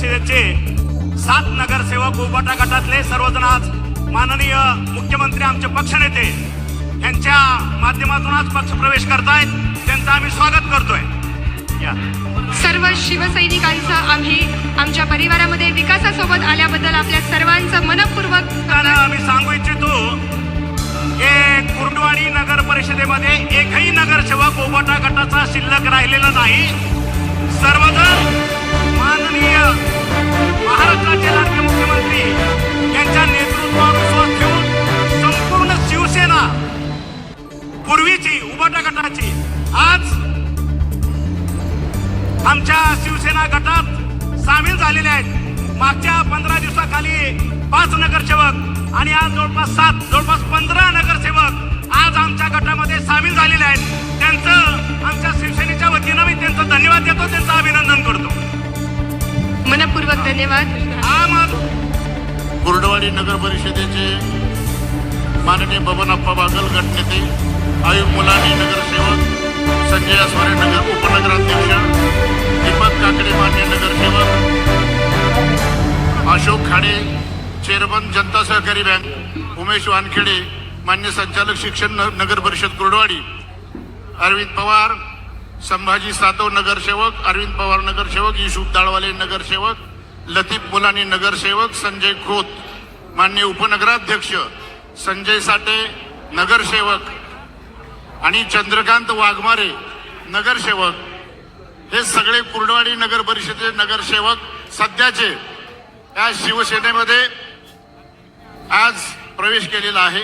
परिषदेचे सात नगरसेवक उबाटा गटातले सर्वजण आज माननीय मुख्यमंत्री आमचे पक्षनेते यांच्या माध्यमातून आज पक्ष प्रवेश करतायत. त्यांचं आम्ही स्वागत करतोय. या. सर्व शिवसैनिकांचा आम्ही आमच्या परिवारामध्ये विकासासोबत आल्याबद्दल आपल्या सर्वांचं मनपूर्वक आम्ही सांगू इच्छितो की कुर्डवाडी नगर परिषदेमध्ये एकही नगरसेवक उबाटा गटाचा शिल्लक राहिलेला नाही. सर्वजण माननीय पूर्वीची उबाटा गटाची. आज आमच्या शिवसेना गटात सामील झालेले आहेत. मागच्या पंधरा दिवसाखाली पाच नगरसेवक आणि आज जवळपास सात जवळपास पंधरा नगरसेवक आज आमच्या गटामध्ये सामील झालेले आहेत. त्यांचं आमच्या शिवसेनेच्या वतीनं मी त्यांचं धन्यवाद देतो त्यांचं अभिनंदन करतो. मनपूर्वक धन्यवाद. आम कुर्डवाडी नगर परिषदेचे माननीय बबनप्पा बागल गटनेते आयुब मुलानी नगरसेवक संजय अस्वारे नगर उपनगराध्यक्ष दीपक काकडे मान्य नगरसेवक अशोक खाडे चेअरमन जनता सहकारी बँक उमेश वानखेडे मान्य संचालक शिक्षण न- नगर परिषद कुर्डवाडी अरविंद पवार संभाजी सातव नगरसेवक अरविंद पवार नगरसेवक युसुफ दाळवाले नगरसेवक लतीफ मुलानी नगरसेवक संजय खोत मान्य उपनगराध्यक्ष संजय साठे नगरसेवक आणि चंद्रकांत वाघमारे नगरसेवक हे सगळे कुर्डवाडी नगर परिषदेचे नगरसेवक सध्याचे या शिवसेनेमध्ये आज प्रवेश केलेला आहे.